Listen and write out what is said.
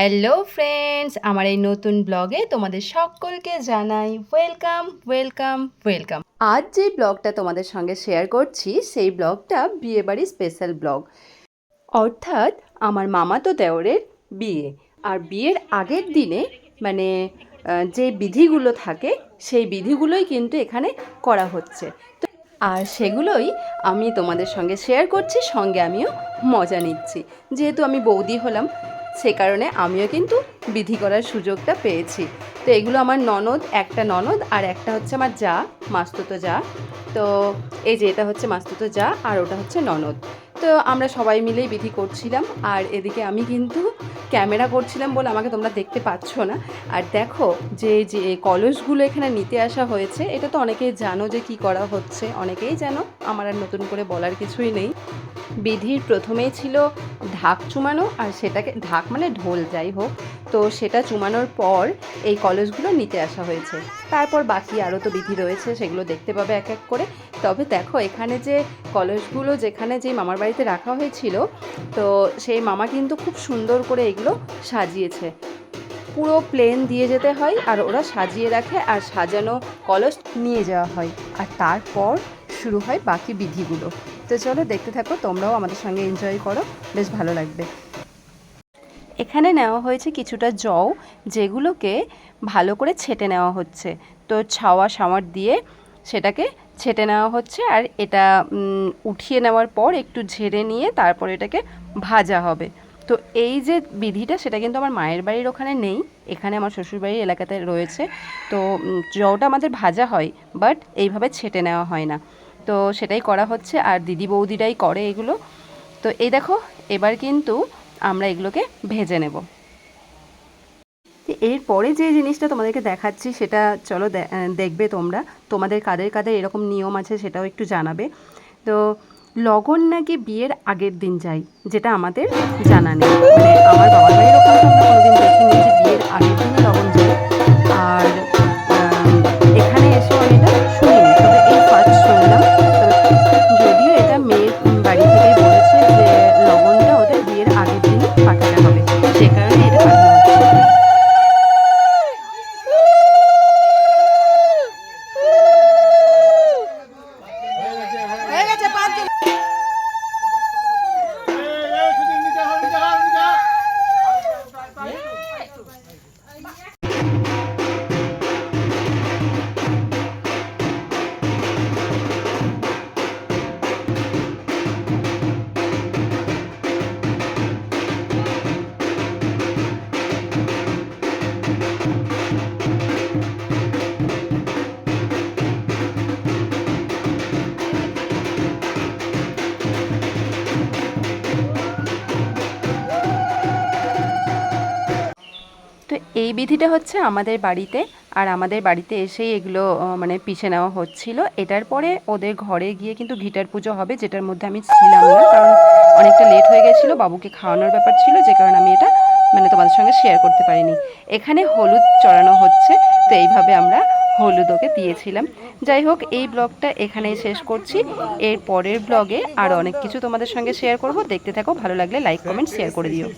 Hello friends, আমার এই নতুন ব্লগে তোমাদের সকলকে জানাই ওয়েলকাম ওয়েলকাম ওয়েলকাম। আজ যে ব্লগটা তোমাদের সঙ্গে শেয়ার করছি, সেই ব্লগটা বিয়েবাড়ি স্পেশাল ব্লগ। অর্থাৎ আমার মামাতো দেওরের বিয়ে। আর বিয়ের আগের দিনে মানে যে বিধিগুলো থাকে, সেই বিধিগুলোই কিন্তু এখানে করা হচ্ছে। আর সেগুলোই আমি তোমাদের সঙ্গে শেয়ার করছি, সঙ্গে আমিও মজা নিচ্ছি। যেহেতু আমি বৌদি হলাম সে কারণে আমিও কিন্তু বিধি করার সুযোগটা পেয়েছি। তো এগুলো আমার ননদ, একটা ননদ আর একটা হচ্ছে আমার যা, মাস্তুতো যা। তো এই যে এটা হচ্ছে মাস্তুতো যা আর ওটা হচ্ছে ননদ। তো আমরা সবাই মিলেই বিধি করছিলাম আর এদিকে আমি কিন্তু ক্যামেরা করছিলাম বলে আমাকে তোমরা দেখতে পাচ্ছ না। আর দেখো যে যে কলসগুলো এখানে নিতে আসা হয়েছে, এটা তো অনেকেই জানো যে কি করা হচ্ছে। অনেকেই জানো, আমার আর নতুন করে বলার কিছুই নেই। বিধির প্রথমেই ছিল ঢাক চুমানো, আর সেটাকে, ঢাক মানে ঢোল যাই হোক, তো সেটা চুমানোর পর এই কলসগুলো নিতে আসা হয়েছে। তারপর বাকি আরও তো বিধি রয়েছে, সেগুলো দেখতে পাবে এক এক করে। তবে দেখো, এখানে যে কলসগুলো যেখানে যে মামার বাড়িতে রাখা হয়েছিল, তো সেই মামা কিন্তু খুব সুন্দর করে এগুলো সাজিয়েছে। পুরো প্লেন দিয়ে যেতে হয় আর ওরা সাজিয়ে রাখে আর সাজানো কলস নিয়ে যাওয়া হয়। আর তারপর শুরু হয় বাকি বিধিগুলো। তো চলো দেখতে থাকো, তোমরাও আমাদের সঙ্গে এনজয় করো। বেশ ভালো লাগবে। এখানে নেওয়া হয়েছে কিছুটা জও, যেগুলোকে ভালো করে ছেটে নেওয়া হচ্ছে। তো ছাওয়া সামার দিয়ে সেটাকে ছেটে নেওয়া হচ্ছে আর এটা উঠিয়ে নেওয়ার পর একটু ঝেড়ে নিয়ে তারপর এটাকে ভাজা হবে। তো এই যে বিধিটা সেটা কিন্তু আমার মায়ের বাড়ির ওখানে নেই, এখানে আমার শ্বশুরবাড়ির এলাকাতে রয়েছে। তো জওটা আমাদের ভাজা হয়, বাট এইভাবে ছেটে নেওয়া হয় না। তো সেটাই করা হচ্ছে আর দিদি বৌদিরাই করে এগুলো। তো এই দেখো, এবার কিন্তু আমরা এগুলোকে ভেজে নেব। এরপরে যে জিনিসটা তোমাদেরকে দেখাচ্ছি, সেটা চলো দেখবে তোমরা। তোমাদের কাদের কাদের এরকম নিয়ম আছে সেটাও একটু জানাবে। তো লগন নাকি বিয়ের আগের দিন যাই যেটা আমাদের জানা নেই। মানে আমার বাবা মায়ের ওখানে কোনোদিন দেখিনি যে বিয়ের আগের দিনই লগন যাই আর এই বিধিটা হচ্ছে আমাদের বাড়িতে আর আমাদের বাড়িতে এসেই এগুলো মানে পিষে নেওয়া হচ্ছিল। এটার পরে ওদের ঘরে গিয়ে কিন্তু ঘিটার পুজো হবে, যেটার মধ্যে আমি ছিলাম না, কারণ অনেকটা লেট হয়ে গেছিল, বাবুকে খাওয়ানোর ব্যাপার ছিল, যে কারণে আমি এটা মানে তোমাদের সঙ্গে শেয়ার করতে পারিনি। এখানে হলুদ চড়ানো হচ্ছে, তো এইভাবে আমরা হলুদ ওকে দিয়েছিলাম। যাই হোক, এই ব্লগটা এখানেই শেষ করছি। এর পরের ব্লগে আর অনেক কিছু তোমাদের সঙ্গে শেয়ার করব। দেখতে থাকো, ভালো লাগলে লাইক কমেন্ট শেয়ার করে দিও।